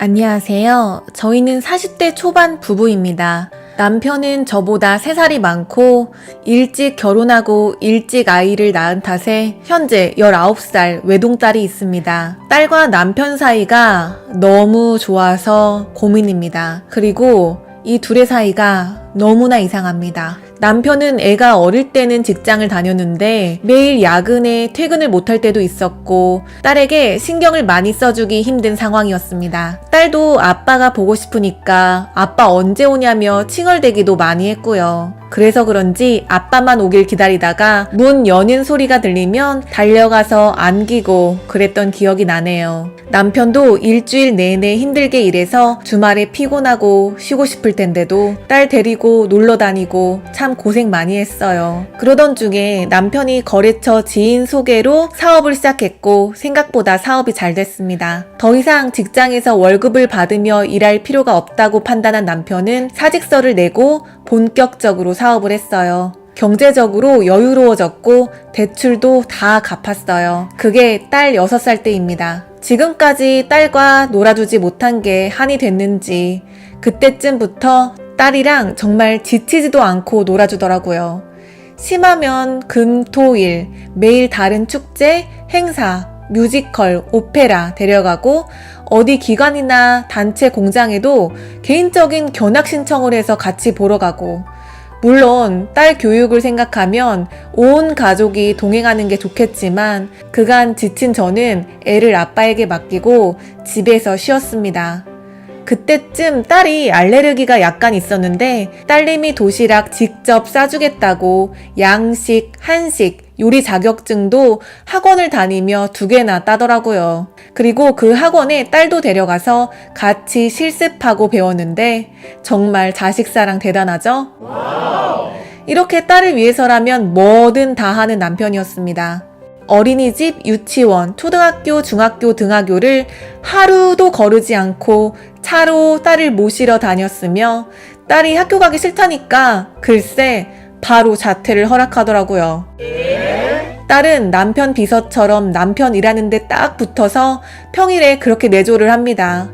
안녕하세요. 저희는 40대 초반 부부입니다. 남편은 저보다 3살이 많고 일찍 결혼하고 일찍 아이를 낳은 탓에 현재 19살 외동딸이 있습니다. 딸과 남편 사이가 너무 좋아서 고민입니다. 그리고 이 둘의 사이가 너무나 이상합니다. 남편은 애가 어릴 때는 직장을 다녔는데 매일 야근에 퇴근을 못할 때도 있었고 딸에게 신경을 많이 써주기 힘든 상황이었습니다. 딸도 아빠가 보고 싶으니까 아빠 언제 오냐며 칭얼대기도 많이 했고요. 그래서 그런지 아빠만 오길 기다리다가 문 여는 소리가 들리면 달려가서 안기고 그랬던 기억이 나네요. 남편도 일주일 내내 힘들게 일해서 주말에 피곤하고 쉬고 싶을 텐데도 딸 데리고 놀러 다니고 참 고생 많이 했어요. 그러던 중에 남편이 거래처 지인 소개로 사업을 시작했고 생각보다 사업이 잘 됐습니다. 더 이상 직장에서 월급을 받으며 일할 필요가 없다고 판단한 남편은 사직서를 내고 본격적으로 사업을 했어요. 경제적으로 여유로워졌고 대출도 다 갚았어요. 그게 딸 6살 때입니다. 지금까지 딸과 놀아주지 못한 게 한이 됐는지 그때쯤부터 딸이랑 정말 지치지도 않고 놀아주더라고요. 심하면 금, 토, 일 매일 다른 축제, 행사, 뮤지컬, 오페라 데려가고 어디 기관이나 단체 공장에도 개인적인 견학 신청을 해서 같이 보러 가고 물론 딸 교육을 생각하면 온 가족이 동행하는 게 좋겠지만 그간 지친 저는 애를 아빠에게 맡기고 집에서 쉬었습니다. 그때쯤 딸이 알레르기가 약간 있었는데 딸님이 도시락 직접 싸주겠다고 양식, 한식, 요리 자격증도 학원을 다니며 두 개나 따더라고요. 그리고 그 학원에 딸도 데려가서 같이 실습하고 배웠는데 정말 자식사랑 대단하죠? 이렇게 딸을 위해서라면 뭐든 다 하는 남편이었습니다. 어린이집, 유치원, 초등학교, 중학교 등하교를 하루도 거르지 않고 차로 딸을 모시러 다녔으며 딸이 학교 가기 싫다니까 글쎄 바로 자퇴를 허락하더라고요. 딸은 남편 비서처럼 남편 일하는데 딱 붙어서 평일에 그렇게 내조를 합니다.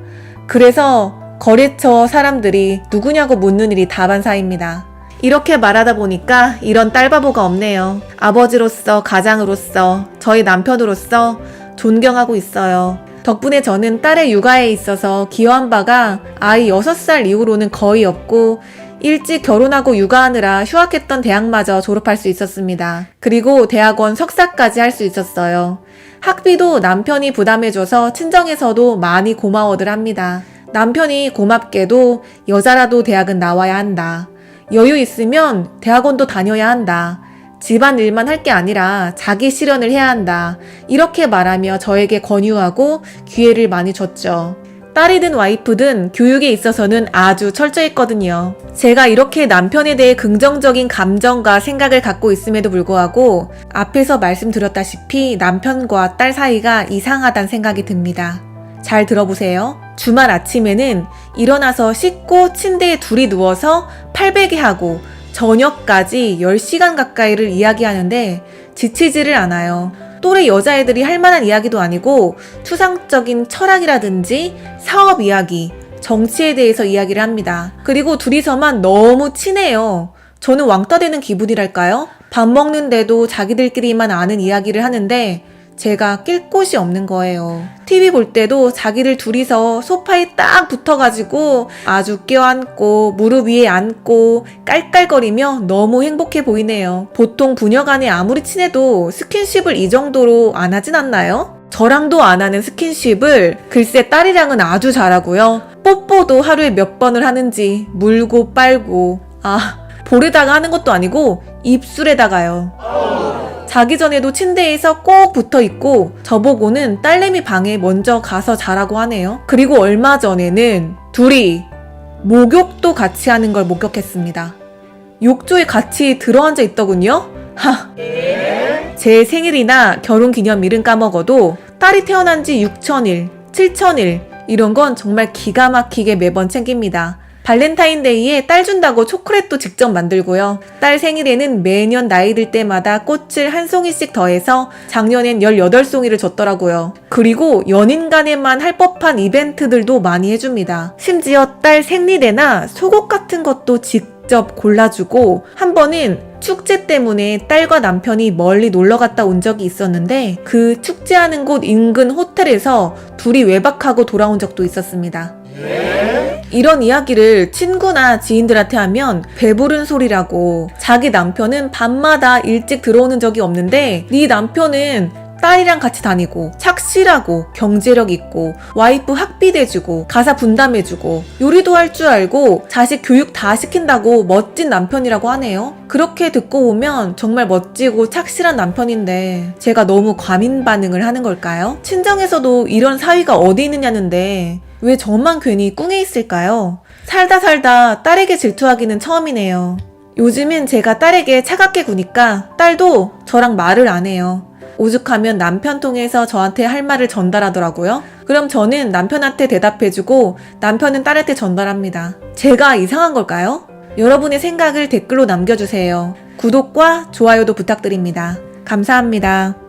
그래서 거래처 사람들이 누구냐고 묻는 일이 다반사입니다. 이렇게 말하다 보니까 이런 딸바보가 없네요. 아버지로서, 가장으로서, 저희 남편으로서 존경하고 있어요. 덕분에 저는 딸의 육아에 있어서 기여한 바가 아이 6살 이후로는 거의 없고 일찍 결혼하고 육아하느라 휴학했던 대학마저 졸업할 수 있었습니다. 그리고 대학원 석사까지 할 수 있었어요. 학비도 남편이 부담해줘서 친정에서도 많이 고마워들 합니다. 남편이 고맙게도 여자라도 대학은 나와야 한다. 여유 있으면 대학원도 다녀야 한다. 집안 일만 할 게 아니라 자기 실현을 해야 한다. 이렇게 말하며 저에게 권유하고 기회를 많이 줬죠. 딸이든 와이프든 교육에 있어서는 아주 철저했거든요. 제가 이렇게 남편에 대해 긍정적인 감정과 생각을 갖고 있음에도 불구하고 앞에서 말씀드렸다시피 남편과 딸 사이가 이상하단 생각이 듭니다. 잘 들어보세요. 주말 아침에는 일어나서 씻고 침대에 둘이 누워서 팔베개 하고 저녁까지 10시간 가까이를 이야기하는데 지치지를 않아요. 또래 여자애들이 할 만한 이야기도 아니고 추상적인 철학이라든지 사업 이야기, 정치에 대해서 이야기를 합니다. 그리고 둘이서만 너무 친해요. 저는 왕따 되는 기분이랄까요? 밥 먹는데도 자기들끼리만 아는 이야기를 하는데 제가 낄 곳이 없는 거예요. TV 볼 때도 자기들 둘이서 소파에 딱 붙어가지고 아주 껴안고 무릎 위에 앉고 깔깔거리며 너무 행복해 보이네요. 보통 부녀 간에 아무리 친해도 스킨십을 이 정도로 안 하진 않나요? 저랑도 안 하는 스킨십을 글쎄 딸이랑은 아주 잘하고요. 뽀뽀도 하루에 몇 번을 하는지 물고 빨고 아 볼에다가 하는 것도 아니고 입술에다가요. 자기 전에도 침대에서 꼭 붙어 있고 저보고는 딸내미 방에 먼저 가서 자라고 하네요. 그리고 얼마 전에는 둘이 목욕도 같이 하는 걸 목격했습니다. 욕조에 같이 들어앉아 있더군요. 하. 제 생일이나 결혼 기념일은 까먹어도 딸이 태어난 지 6천일, 7천일 이런 건 정말 기가 막히게 매번 챙깁니다. 발렌타인데이에 딸 준다고 초콜릿도 직접 만들고요. 딸 생일에는 매년 나이 들 때마다 꽃을 한 송이씩 더해서 작년엔 18송이를 줬더라고요. 그리고 연인 간에만 할 법한 이벤트들도 많이 해줍니다. 심지어 딸 생리대나 속옷 같은 것도 직접 골라주고 한 번은 축제 때문에 딸과 남편이 멀리 놀러 갔다 온 적이 있었는데 그 축제하는 곳 인근 호텔에서 둘이 외박하고 돌아온 적도 있었습니다. 이런 이야기를 친구나 지인들한테 하면 배부른 소리라고 자기 남편은 밤마다 일찍 들어오는 적이 없는데 네 남편은 딸이랑 같이 다니고 착실하고 경제력 있고 와이프 학비 대주고 가사 분담해주고 요리도 할 줄 알고 자식 교육 다 시킨다고 멋진 남편이라고 하네요. 그렇게 듣고 오면 정말 멋지고 착실한 남편인데 제가 너무 과민 반응을 하는 걸까요? 친정에서도 이런 사위가 어디 있느냐는데 왜 저만 괜히 꿍에 있을까요? 살다 살다 딸에게 질투하기는 처음이네요. 요즘은 제가 딸에게 차갑게 구니까 딸도 저랑 말을 안 해요. 오죽하면 남편 통해서 저한테 할 말을 전달하더라고요. 그럼 저는 남편한테 대답해주고 남편은 딸한테 전달합니다. 제가 이상한 걸까요? 여러분의 생각을 댓글로 남겨주세요. 구독과 좋아요도 부탁드립니다. 감사합니다.